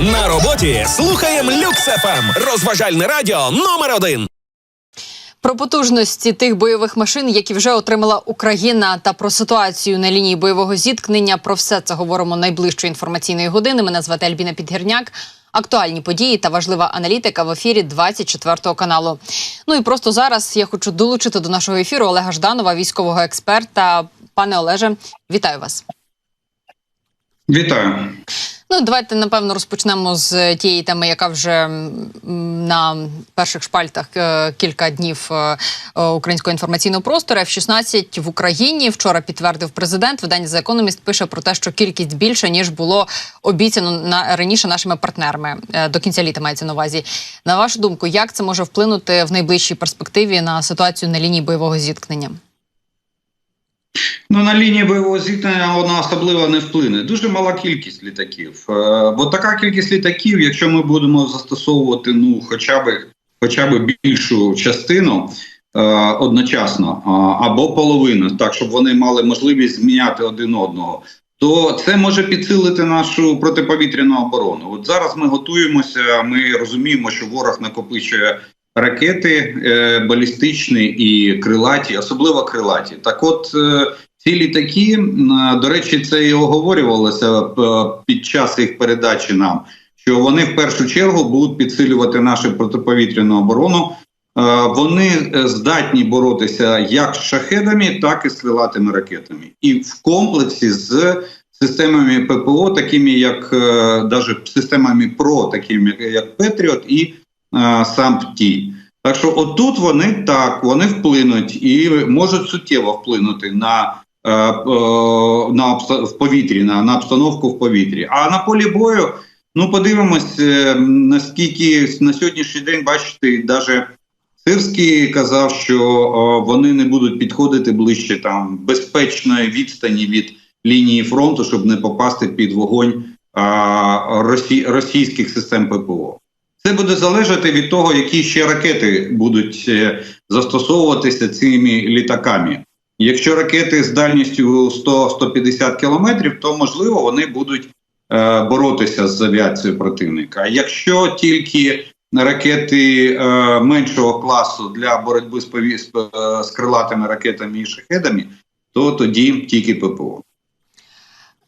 На роботі слухаємо Люкс ФМ. Розважальне радіо номер один. Про потужності тих бойових машин, які вже отримала Україна, та про ситуацію на лінії бойового зіткнення. Про все це говоримо найближчої інформаційної години. Мене звати Альбіна Підгірняк. Актуальні події та важлива аналітика в ефірі 24 каналу. Ну і просто зараз я хочу долучити до нашого ефіру Олега Жданова, військового експерта. Пане Олеже, вітаю вас. Вітаю. Ну, давайте напевно розпочнемо з тієї теми, яка вже на перших шпальтах е, кілька днів е, е, українського інформаційного простору. F-16 в Україні вчора підтвердив президент. Видання за економіст пише про те, що кількість більше ніж було обіцяно на раніше нашими партнерами до кінця літа. Мається на увазі. На вашу думку, як це може вплинути в найближчій перспективі на ситуацію на лінії бойового зіткнення? Ну на лінії бойового зіткнення вона особливо не вплине. Дуже мала кількість літаків. Е, бо така кількість літаків, якщо ми будемо застосовувати ну, хоча б хоча б більшу частину е, одночасно, або половину, так щоб вони мали можливість зміняти один одного. То це може підсилити нашу протиповітряну оборону. От зараз ми готуємося. Ми розуміємо, що ворог накопичує ракети е, балістичні і крилаті, особливо крилаті. Так, от е, ці літаки, до речі, це і оговорювалося е, під час їх передачі нам, що вони в першу чергу будуть підсилювати нашу протиповітряну оборону. Е, Вони е, здатні боротися як з шахедами, так і з крилатими ракетами, і в комплексі з системами ППО, такими як даже системами ПРО, такими як- Петріот і САМПТІ. Так що отут вони так вони вплинуть і можуть суттєво вплинути на, е, е, на в повітрі, на, на обстановку в повітрі. А на полі бою, ну подивимось, е, наскільки на сьогоднішній день бачите, навіть Сирський казав, що вони не будуть підходити ближче там безпечної відстані від лінії фронту, щоб не попасти під вогонь а, росі, російських систем ППО. Це буде залежати від того, які ще ракети будуть е, застосовуватися цими літаками. Якщо ракети з дальністю 100-150 кілометрів, то можливо вони будуть е, боротися з авіацією противника. Якщо тільки ракети е, меншого класу для боротьби з, пові... е, з крилатими ракетами і шахедами, то тоді тільки ППО.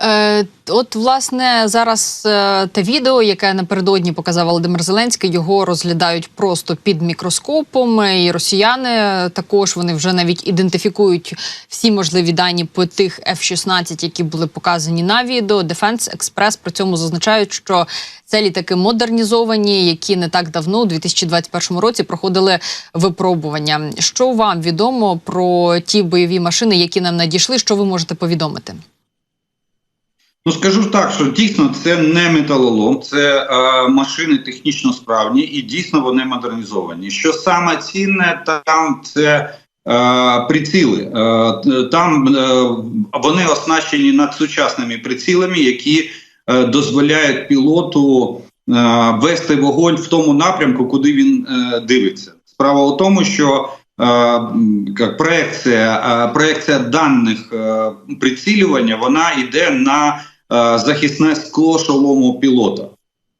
Е, от, власне, зараз е, те відео, яке напередодні показав Володимир Зеленський, його розглядають просто під мікроскопом. І росіяни також вони вже навіть ідентифікують всі можливі дані по тих F-16, які були показані на відео. Defense Express при цьому зазначають, що це літаки модернізовані, які не так давно, у 2021 році, проходили випробування. Що вам відомо про ті бойові машини, які нам надійшли? Що ви можете повідомити? Ну скажу так, що дійсно це не металолом, це е, машини технічно справні і дійсно вони модернізовані. Що саме цінне там це е, приціли. Е, там е, вони оснащені надсучасними прицілами, які е, дозволяють пілоту е, вести вогонь в тому напрямку, куди він е, дивиться. Справа у тому, що е, як проекція, е, проекція даних е, прицілювання вона йде на захисне скло шолому пілота.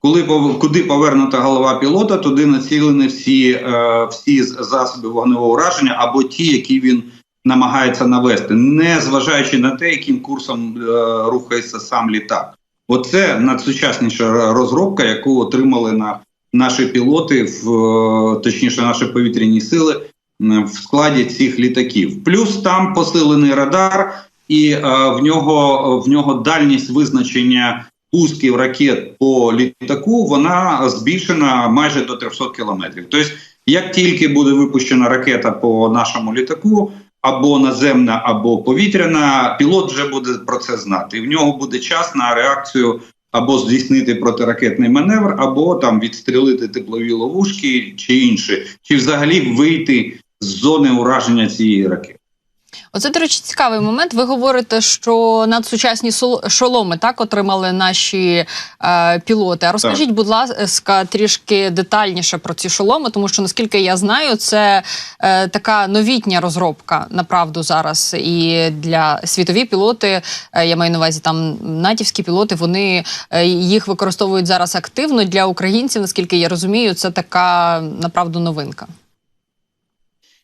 Коли куди повернута голова пілота, туди націлені всі, е, всі засоби вогневого ураження або ті, які він намагається навести, не зважаючи на те, яким курсом е, рухається сам літак. Оце надсучасніша розробка, яку отримали на наші пілоти, в е, точніше, наші повітряні сили в складі цих літаків. Плюс там посилений радар, і е, в нього в нього дальність визначення пусків ракет по літаку вона збільшена майже до 300 кілометрів. Тобто, як тільки буде випущена ракета по нашому літаку, або наземна, або повітряна, пілот вже буде про це знати. І в нього буде час на реакцію або здійснити протиракетний маневр, або там відстрілити теплові ловушки чи інше, чи взагалі вийти з зони ураження цієї ракети. Оце, до речі, цікавий момент. Ви говорите, що надсучасні шоломи так отримали наші е, пілоти. А розкажіть, будь ласка, трішки детальніше про ці шоломи, тому що наскільки я знаю, це е, така новітня розробка направду зараз. І для світові пілоти, е, я маю на увазі там натівські пілоти, вони е, їх використовують зараз активно. Для українців, наскільки я розумію, це така направду новинка.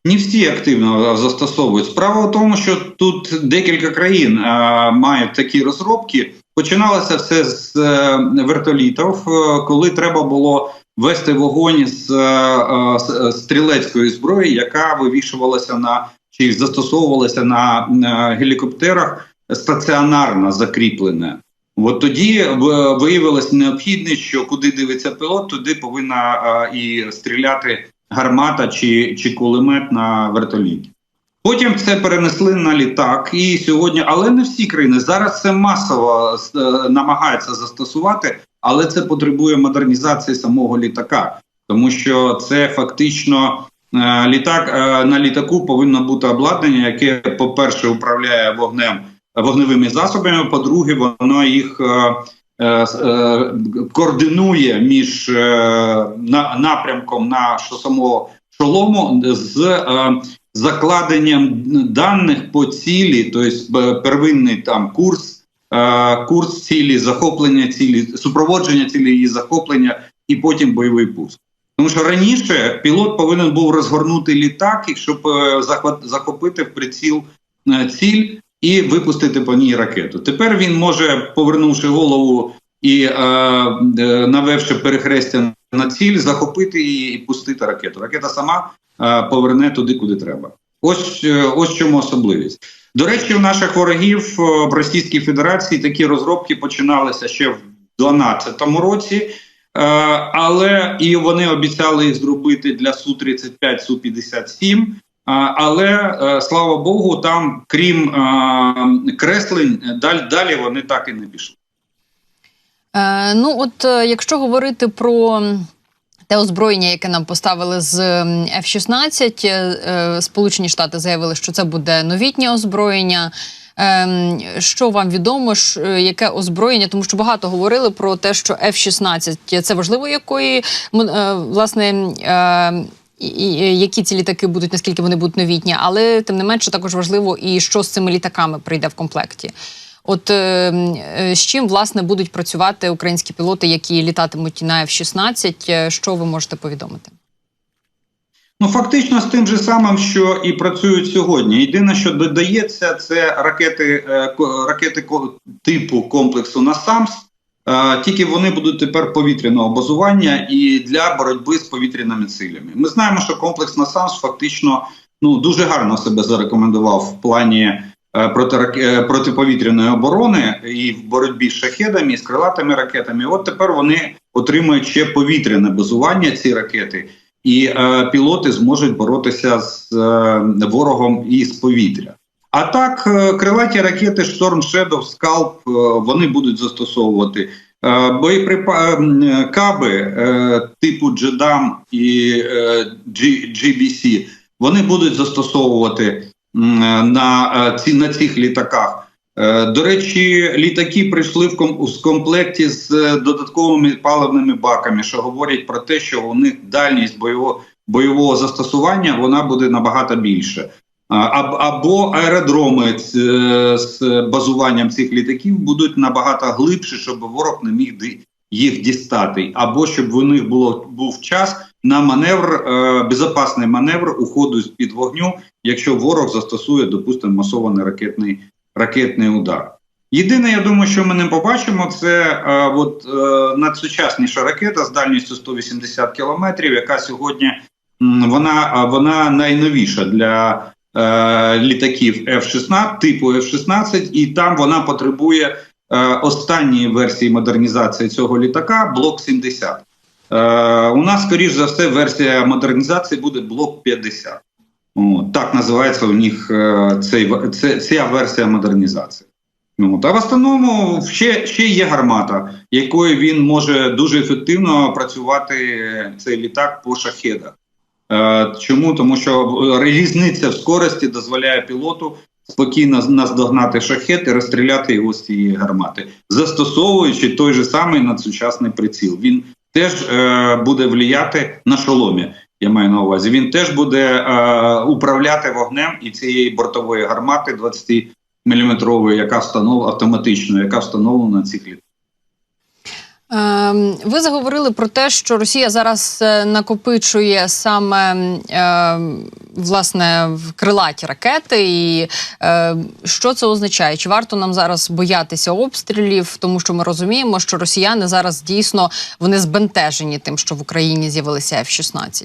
Не всі активно застосовують. Справа в тому, що тут декілька країн а, мають такі розробки. Починалося все з е, вертолітів, е, коли треба було вести вогонь з, е, е, з е, стрілецької зброї, яка вивішувалася на чи застосовувалася на, на гелікоптерах стаціонарно закріплене. От тоді виявилось необхідність, що куди дивиться пілот, туди повинна а, і стріляти гармата чи, чи кулемет на вертоліті. Потім це перенесли на літак, і сьогодні, але не всі країни зараз це масово е, намагаються застосувати, але це потребує модернізації самого літака, тому що це фактично е, літак е, на літаку повинно бути обладнання, яке, по-перше, управляє вогнем вогневими засобами. По-друге, воно їх координує між е, напрямком на самого шолому з е, закладенням даних по цілі, тобто первинний там курс, е, курс цілі, захоплення цілі, супроводження цілі її захоплення, і потім бойовий пуск. Тому що раніше пілот повинен був розгорнути літак, і щоб е, захопити в приціл е, ціль і випустити по ній ракету. Тепер він може, повернувши голову і е, е, навевши перехрестя на ціль, захопити її і пустити ракету. Ракета сама е, поверне туди, куди треба. Ось е, ось чому особливість. До речі, у наших ворогів е, в Російській Федерації такі розробки починалися ще в 2012 році. Е, але і вони обіцяли їх зробити для су 35 су 57 а, Але е, слава Богу, там, крім е, креслень, далі, вони так і не пішли. Е, ну, от якщо говорити про те озброєння, яке нам поставили з м, F-16, е, е, Сполучені Штати заявили, що це буде новітнє озброєння. Що вам відомо, яке озброєння? Тому що багато говорили про те, що F-16 – це важливо, якої власне. Е, які ці літаки будуть, наскільки вони будуть новітні, але тим не менше також важливо і що з цими літаками прийде в комплекті. От е, е, з чим власне будуть працювати українські пілоти, які літатимуть на F-16, е, Що ви можете повідомити? Ну, фактично з тим же самим, що і працюють сьогодні. Єдине, що додається, це ракети, ракети типу комплексу НАСАМС. Е, Тільки вони будуть тепер повітряного базування і для боротьби з повітряними цилями. Ми знаємо, що комплекс НАСАМС фактично ну дуже гарно себе зарекомендував в плані е, е, протиповітряної оборони і в боротьбі з шахедами, і з крилатими ракетами. От тепер вони отримують ще повітряне базування. Ці ракети, і е, пілоти зможуть боротися з е, ворогом із повітря. А так, е, крилаті ракети Storm Shadow, Scalp, е, вони будуть застосовувати е, боєприпа каби типу JDAM і GBC, вони будуть застосовувати на, ці, на цих літаках. До речі, літаки прийшли в з комплекті з додатковими паливними баками, що говорять про те, що у них дальність бойового, бойового застосування вона буде набагато більше. А, аб- Або аеродроми з, е, базуванням цих літаків будуть набагато глибше, щоб ворог не міг їх дістати, або щоб у них було був час на маневр, е, безпечний маневр уходу з під вогню, якщо ворог застосує, допустимо, масований ракетний ракетний удар. Єдине, я думаю, що ми не побачимо, це е, от, е, надсучасніша ракета з дальністю 180 кілометрів, яка сьогодні м, вона, вона найновіша для літаків F-16, типу F-16, і там вона потребує е, останньої версії модернізації цього літака блок 70. Е, у нас, скоріш за все, версія модернізації буде блок 50. От, так називається у них е, цей, це, ця версія модернізації. Ну, та в основному ще, ще є гармата, якою він може дуже ефективно працювати е, цей літак по шахедах. Е, чому? Тому що е, різниця в скорості дозволяє пілоту спокійно наздогнати шахет і розстріляти його з цієї гармати, застосовуючи той же самий надсучасний приціл. Він теж е, буде влияти на шоломі. Я маю на увазі. Він теж буде е, управляти вогнем і цієї бортової гармати 20 міліметрової, яка встановлена автоматично, яка встановлена на цих літаках. Ем, Ви заговорили про те, що Росія зараз е, накопичує саме е, власне в крилаті ракети, і е, що це означає? Чи варто нам зараз боятися обстрілів? Тому що ми розуміємо, що росіяни зараз дійсно вони збентежені тим, що в Україні з'явилися F-16.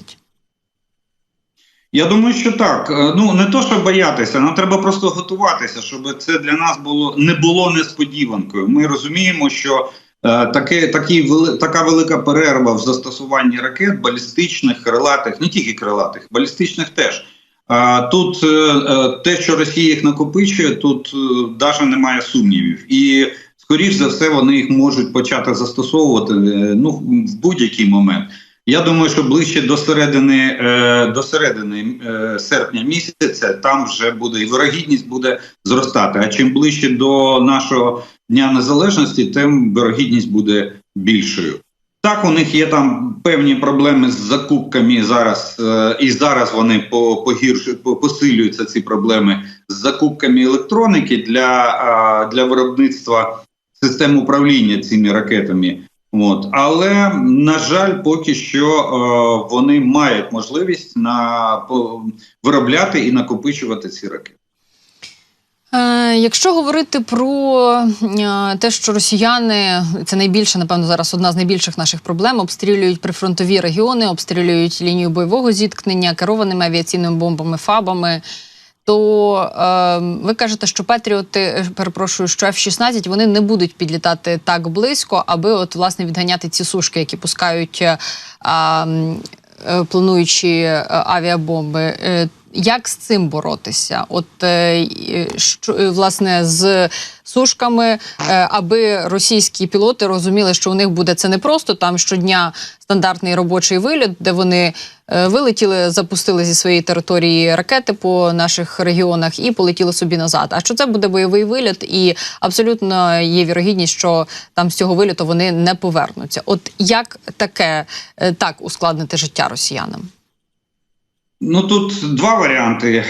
Я думаю, що так. Е, Ну не то, що боятися, нам треба просто готуватися, щоб це для нас було не було несподіванкою. Ми розуміємо, що таке, такі, така велика перерва в застосуванні ракет балістичних, крилатих, не тільки крилатих, балістичних теж. А тут е, е, те, що Росія їх накопичує, тут навіть немає сумнівів. І скоріш за все вони їх можуть почати застосовувати е, ну в будь-який момент. Я думаю, що ближче до середини е, до середини е, серпня місяця там вже буде і вирогідність буде зростати. А чим ближче до нашого дня незалежності, тим вирогідність буде більшою. Так, у них є там певні проблеми з закупками зараз, е, і зараз вони по погіршують, посилюються ці проблеми з закупками електроніки для, для виробництва систем управління цими ракетами. От але на жаль, поки що е, вони мають можливість на виробляти і накопичувати ці ракети. Е, якщо говорити про е, те, що росіяни це найбільше, напевно, зараз одна з найбільших наших проблем, обстрілюють прифронтові регіони, обстрілюють лінію бойового зіткнення керованими авіаційними бомбами, фабами. То е, ви кажете, що Петріоти, е, перепрошую, що F-16 вони не будуть підлітати так близько, аби от власне відганяти ці сушки, які пускають е, е, плануючі е, авіабомби. Е, Як з цим боротися? От е, що е, власне з сушками, е, аби російські пілоти розуміли, що у них буде це не просто там щодня стандартний робочий виліт, де вони е, вилетіли, запустили зі своєї території ракети по наших регіонах і полетіли собі назад. А що це буде бойовий виліт, і абсолютно є вірогідність, що там з цього виліту вони не повернуться. От як таке е, так ускладнити життя росіянам? Ну тут два варіанти.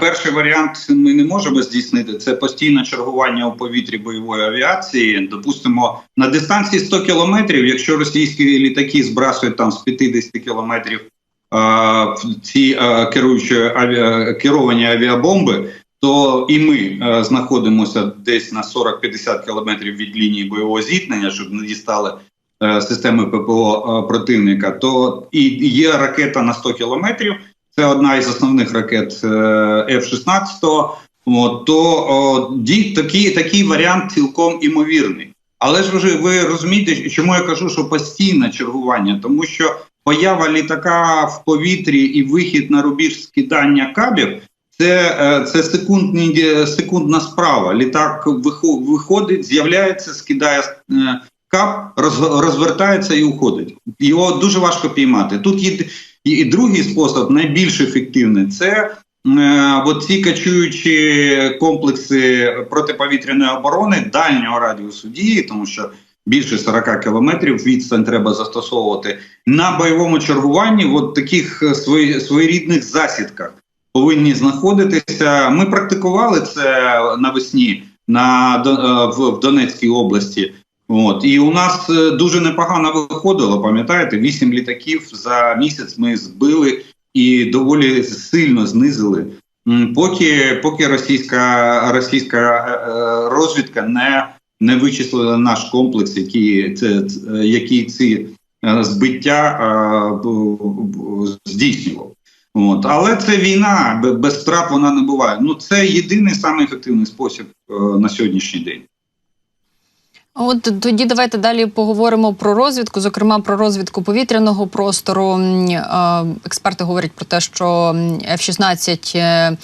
Перший варіант ми не можемо здійснити це постійне чергування у повітрі бойової авіації. Допустимо, на дистанції 100 кілометрів, якщо російські літаки збрасують там з 50 кілометрів е, ці е, керуючі авіа, керовані авіабомби, то і ми е, знаходимося десь на 40-50 кілометрів від лінії бойового зіткнення, щоб не дістали е, системи ППО е, противника. То і є ракета на 100 кілометрів. Це одна із основних ракет е, F-16, то такий, такий варіант цілком імовірний. Але ж ви, ви розумієте, чому я кажу, що постійне чергування, тому що поява літака в повітрі і вихід на рубіж скидання кабів це, е, це секундні, секундна справа. Літак виходить, з'являється, скидає е, кап, роз, розвертається і уходить. Його дуже важко піймати. Тут є і, і другий спосіб, найбільш ефективний, це е, от ці качуючі комплекси протиповітряної оборони дальнього радіусу дії, тому що більше 40 кілометрів відстань треба застосовувати на бойовому чергуванні. От таких е, своєрідних засідках повинні знаходитися. Ми практикували це навесні на е, в Донецькій області. От і у нас е, дуже непогано виходило. Пам'ятаєте, вісім літаків за місяць ми збили і доволі сильно знизили. Поки поки російська російська е, е, розвідка не не вичислила наш комплекс, який це який ці збиття здійснював. От але це війна, бе- без втрат вона не буває. Ну це єдиний самий ефективний спосіб на сьогоднішній день. От тоді давайте далі поговоримо про розвідку, зокрема про розвідку повітряного простору. Е, Експерти говорять про те, що м, F-16 е,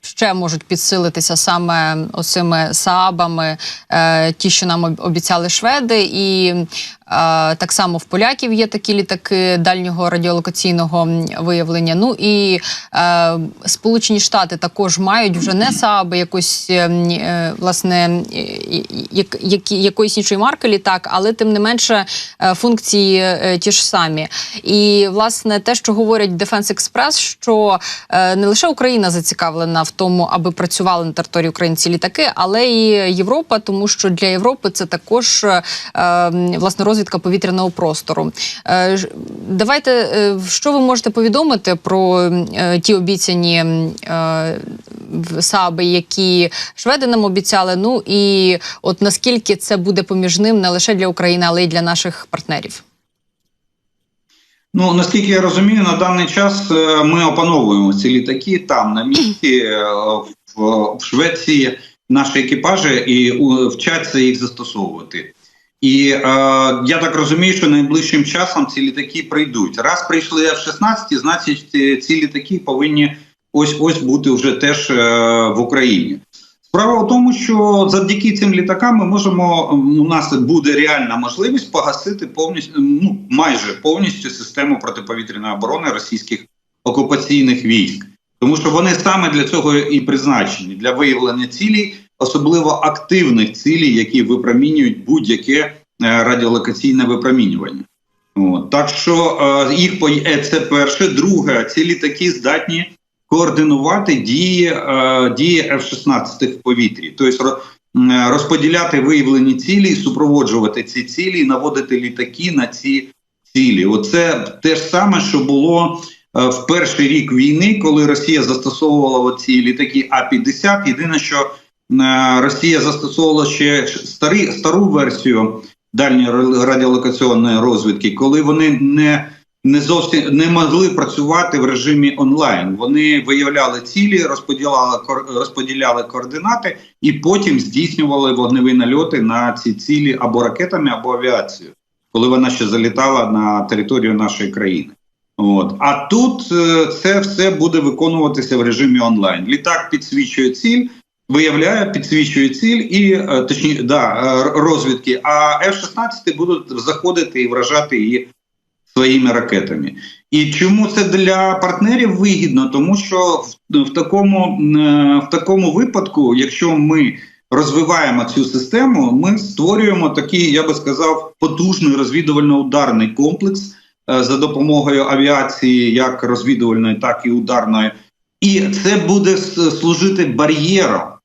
ще можуть підсилитися саме оцими саабами, е, ті, що нам обіцяли шведи, і е, так само в поляків є такі літаки дальнього радіолокаційного виявлення. Ну і е, Сполучені Штати також мають вже не сааби якось власне як, якоїсь іншої марки літак, але тим не менше функції ті ж самі. І власне те, що говорять Defense Express, що не лише Україна зацікавлена в тому, аби працювали на території України ці літаки, але і Європа, тому що для Європи це також е, власне розвідка повітряного простору. Е, Давайте е, що ви можете повідомити про е, ті обіцяні е, САБи, які шведи нам обіцяли. Ну і от наскільки це буде поміжним не лише для України, але й для наших партнерів. Ну наскільки я розумію, на даний час е, ми опановуємо ці літаки там на місці е, в, в Швеції. Наші екіпажі і вчаться їх застосовувати. І е, я так розумію, що найближчим часом ці літаки прийдуть. Раз прийшли F-16, значить е, ці літаки повинні ось ось бути вже теж е, в Україні. Справа в тому, що завдяки цим літакам ми можемо у нас буде реальна можливість погасити повністю ну майже повністю систему протиповітряної оборони російських окупаційних військ, тому що вони саме для цього і призначені для виявлення цілей, особливо активних цілей, які випромінюють будь-яке е, радіолокаційне випромінювання. От. Так що е, їх е, це перше. Друге, ці літаки здатні координувати дії, е, дії F-16 в повітрі, тобто розподіляти виявлені цілі, супроводжувати ці цілі, наводити літаки на ці цілі. Оце те ж саме, що було е, в перший рік війни, коли Росія застосовувала оці літаки А-50. Єдине, що е, Росія застосовувала ще старі, стару версію дальньої ра- радіолокаційної розвідки, коли вони не не зовсім не могли працювати в режимі онлайн. Вони виявляли цілі, розподіляли розподіляли координати і потім здійснювали вогневі нальоти на ці цілі або ракетами, або авіацією, коли вона ще залітала на територію нашої країни. От а тут е, це все буде виконуватися в режимі онлайн. Літак підсвічує ціль, виявляє, підсвічує ціль і е, точніше да, е, розвідки. А F-16 будуть заходити і вражати її своїми ракетами. І чому це для партнерів вигідно? Тому що в, такому е, в такому випадку, якщо ми розвиваємо цю систему, ми створюємо такий, я би сказав, потужний розвідувально-ударний комплекс е, за допомогою авіації, як розвідувальної, так і ударної. І це буде служити бар'єром е,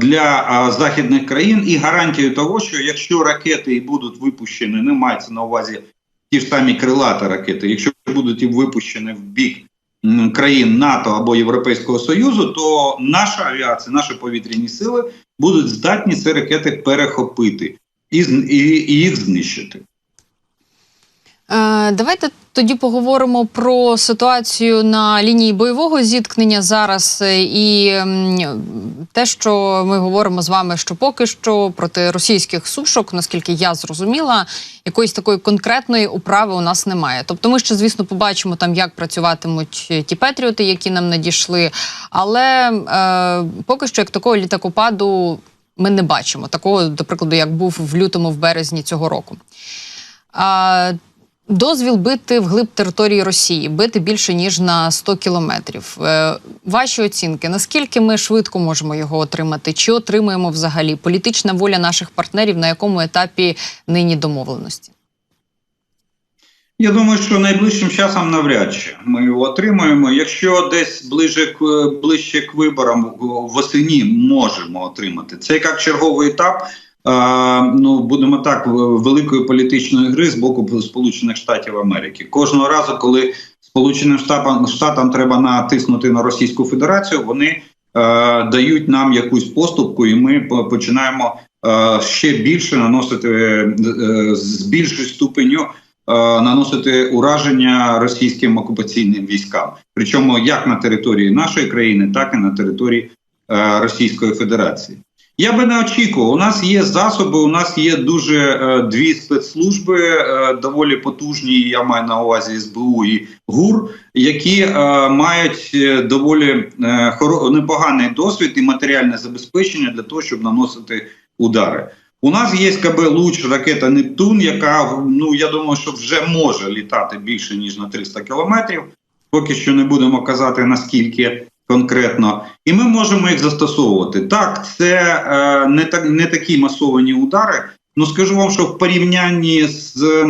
для західних країн і гарантією того, що якщо ракети будуть випущені, не мається на увазі ті ж самі крилаті ракети, якщо будуть випущені в бік країн НАТО або Європейського Союзу, то наша авіація, наші повітряні сили будуть здатні ці ракети перехопити і, і, і їх знищити. Е, Давайте тоді поговоримо про ситуацію на лінії бойового зіткнення зараз е, і те, що ми говоримо з вами, що поки що проти російських сушок, наскільки я зрозуміла, якоїсь такої конкретної управи у нас немає. Тобто, ми ще, звісно, побачимо там, як працюватимуть ті петріоти, які нам надійшли. Але е, поки що як такого літакопаду ми не бачимо. Такого, до прикладу, як був в лютому, в березні цього року. А, дозвіл бити вглиб території Росії, бити більше ніж на 100 кілометрів. Е, ваші оцінки, наскільки ми швидко можемо його отримати? Чи отримуємо взагалі політична воля наших партнерів, на якому етапі нині домовленості? Я думаю, що найближчим часом навряд чи ми його отримаємо. Якщо десь ближче к ближче к виборам восені можемо отримати. Це як черговий етап. Ну будемо так великої політичної гри з боку Сполучених Штатів Америки. Кожного разу, коли Сполученим Штатам Штатам треба натиснути на Російську Федерацію, вони е, дають нам якусь поступку, і ми починаємо е, ще більше наносити е, з більшою ступеню наносити ураження російським окупаційним військам, причому як на території нашої країни, так і на території Російської Федерації. Я би не очікував. У нас є засоби, у нас є дуже е, дві спецслужби, е, доволі потужні. Я маю на увазі СБУ і ГУР, які е, мають е, доволі е, хоро- непоганий досвід і матеріальне забезпечення для того, щоб наносити удари. У нас є КБ Луч, ракета Нептун, яка ну я думаю, що вже може літати більше ніж на 300 кілометрів. Поки що не будемо казати наскільки конкретно, і ми можемо їх застосовувати. Так, це е, не так не такі масовані удари. Ну скажу вам, що в порівнянні з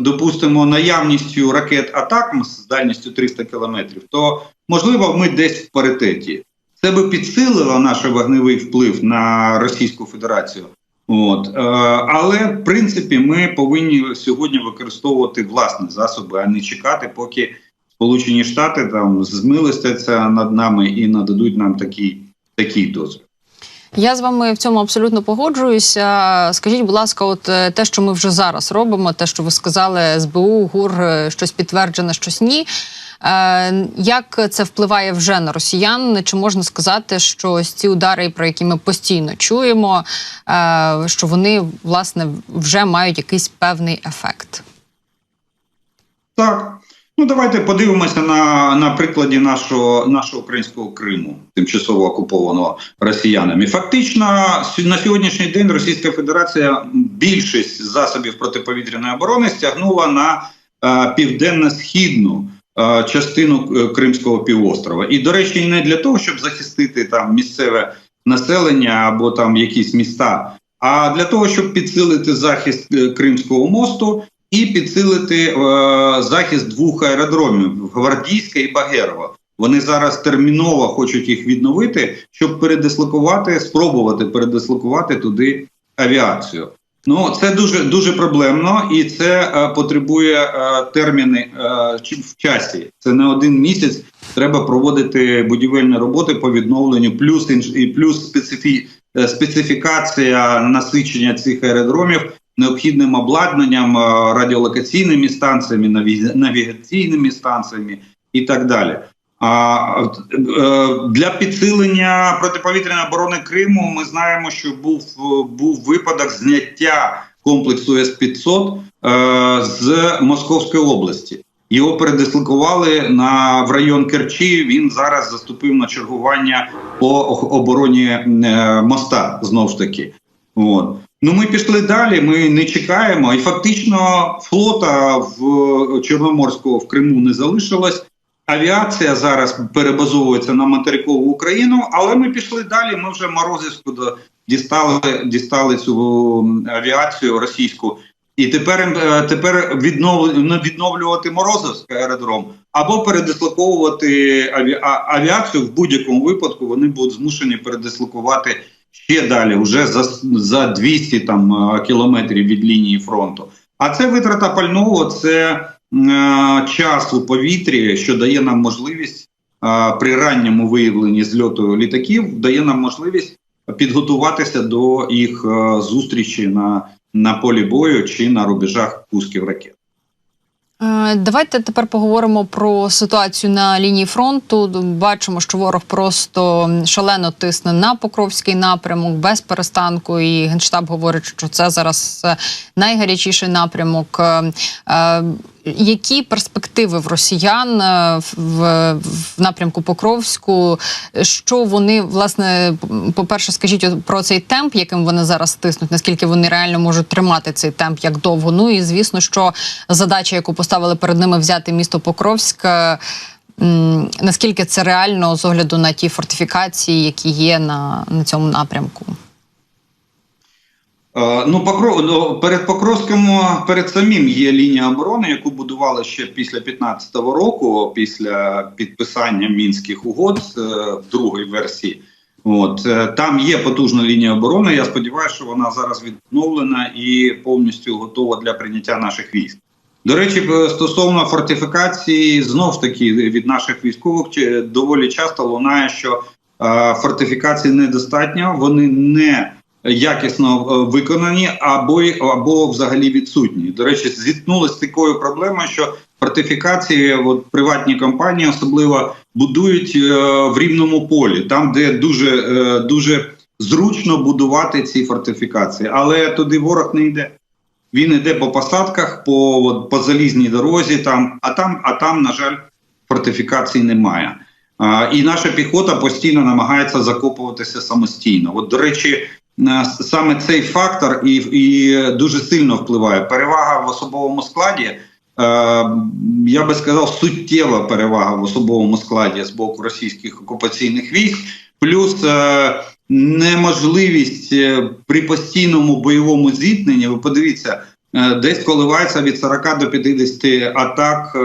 допустимо наявністю ракет атак з дальністю 300 кілометрів, то можливо ми десь в паритеті. Це би підсилило наш вогневий вплив на Російську Федерацію. От е, але в принципі ми повинні сьогодні використовувати власні засоби, а не чекати, поки Сполучені Штати там змилостяться над нами і нададуть нам такий, такий дозвіл. Я з вами в цьому абсолютно погоджуюся. Скажіть, будь ласка, от е, те, що ми вже зараз робимо, те, що ви сказали, СБУ, ГУР, е, щось підтверджене, щось ні. Е, Як це впливає вже на росіян? Чи можна сказати, що ось ці удари, про які ми постійно чуємо, що вони власне вже мають якийсь певний ефект? Так. Ну, давайте подивимося на, на прикладі нашого, нашого українського Криму, тимчасово окупованого росіянами. Фактично, на сьогоднішній день Російська Федерація більшість засобів протиповітряної оборони стягнула на е, південно-східну е, частину е, Кримського півострова. І, до речі, не для того, щоб захистити там місцеве населення або там якісь міста, а для того, щоб підсилити захист е, Кримського мосту і підсилити е, захист двох аеродромів Гвардійська і Багерова. Вони зараз терміново хочуть їх відновити, щоб передислокувати, спробувати передислокувати туди авіацію. Ну це дуже дуже проблемно, і це е, потребує е, терміни е, в часі. Це не один місяць. Треба проводити будівельні роботи по відновленню, плюс інж- і плюс специфі, е, специфікація насичення цих аеродромів необхідним обладнанням, е, радіолокаційними станціями, наві- навігаційними станціями і так далі. А е, для підсилення протиповітряної оборони Криму ми знаємо, що був був випадок зняття комплексу С-500 е, з Московської області. Його передислокували на в район Керчі. Він зараз заступив на чергування по обороні моста. Знову ж таки, от. Ну, ми пішли далі. Ми не чекаємо, і фактично флота в Чорноморського в Криму не залишилось. Авіація зараз перебазовується на материкову Україну, але ми пішли далі. Ми вже Морозівську дістали, дістали цю авіацію російську. І тепер е, тепер ну, відновлювати Морозовський аеродром або передислоковувати аві, авіацію в будь-якому випадку. Вони будуть змушені передислокувати ще далі, вже за, за 200 там е, кілометрів від лінії фронту. А це витрата пального, це е, час у повітрі, що дає нам можливість е, при ранньому виявленні зльоту літаків, дає нам можливість підготуватися до їх е, зустрічі на, на полі бою чи на рубежах пусків ракет. Е, Давайте тепер поговоримо про ситуацію на лінії фронту. Бачимо, що ворог просто шалено тисне на Покровський напрямок без перестанку. І генштаб говорить, що це зараз е, найгарячіший напрямок. Які перспективи в росіян е, в, в напрямку Покровську? Що вони власне, по-перше, скажіть про цей темп, яким вони зараз тиснуть, наскільки вони реально можуть тримати цей темп як довго? Ну і звісно, що задача, яку поставили перед ними взяти місто Покровськ. е, Наскільки це реально з огляду на ті фортифікації, які є на, на цьому напрямку? Е, Ну, Покров, ну, перед Покровським, е, перед самим є лінія оборони, яку будували ще після 15-го року, після підписання мінських угод е, в другій версії. От там є потужна лінія оборони. Я сподіваюся, що вона зараз відновлена і повністю готова для прийняття наших військ. До речі, стосовно фортифікації, знов ж таки від наших військових доволі часто лунає, що е, фортифікацій недостатньо, вони не якісно е, виконані або або взагалі відсутні. До речі, зіткнулися з такою проблемою, що фортифікації, от приватні компанії особливо будують е, в рівному полі, там, де дуже, е, дуже зручно будувати ці фортифікації, але туди ворог не йде. Він йде по посадках, по, от, по залізній дорозі, там, а там, а там, на жаль, фортифікацій немає. А, і наша піхота постійно намагається закопуватися самостійно. От, до речі, саме цей фактор і, і дуже сильно впливає. Перевага в особовому складі. Е, я би сказав, суттєва перевага в особовому складі з боку російських окупаційних військ, плюс е, неможливість е, при постійному бойовому зіткненні. Ви подивіться, десь коливається від 40 до 50 атак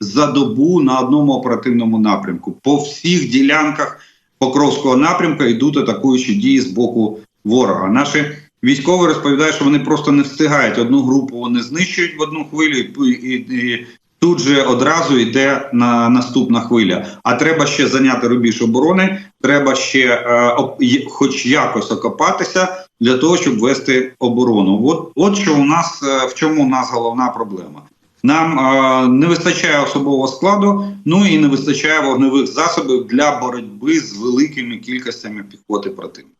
за добу на одному оперативному напрямку. По всіх ділянках Покровського напрямку йдуть атакуючі дії з боку ворога. Наші військові розповідають, що вони просто не встигають одну групу, вони знищують в одну хвилю, і, і, і тут же одразу йде на наступна хвиля. А треба ще зайняти рубіж оборони, треба ще е, є- хоч якось окопатися для того, щоб вести оборону. От, от що у нас е, в чому у нас головна проблема. Нам е, не вистачає особового складу, ну і не вистачає вогневих засобів для боротьби з великими кількостями піхоти противника.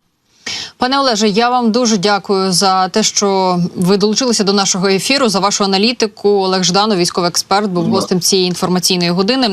Пане Олеже, я вам дуже дякую за те, що ви долучилися до нашого ефіру, за вашу аналітику. Олег Жданов, військовий експерт, був гостем цієї інформаційної години.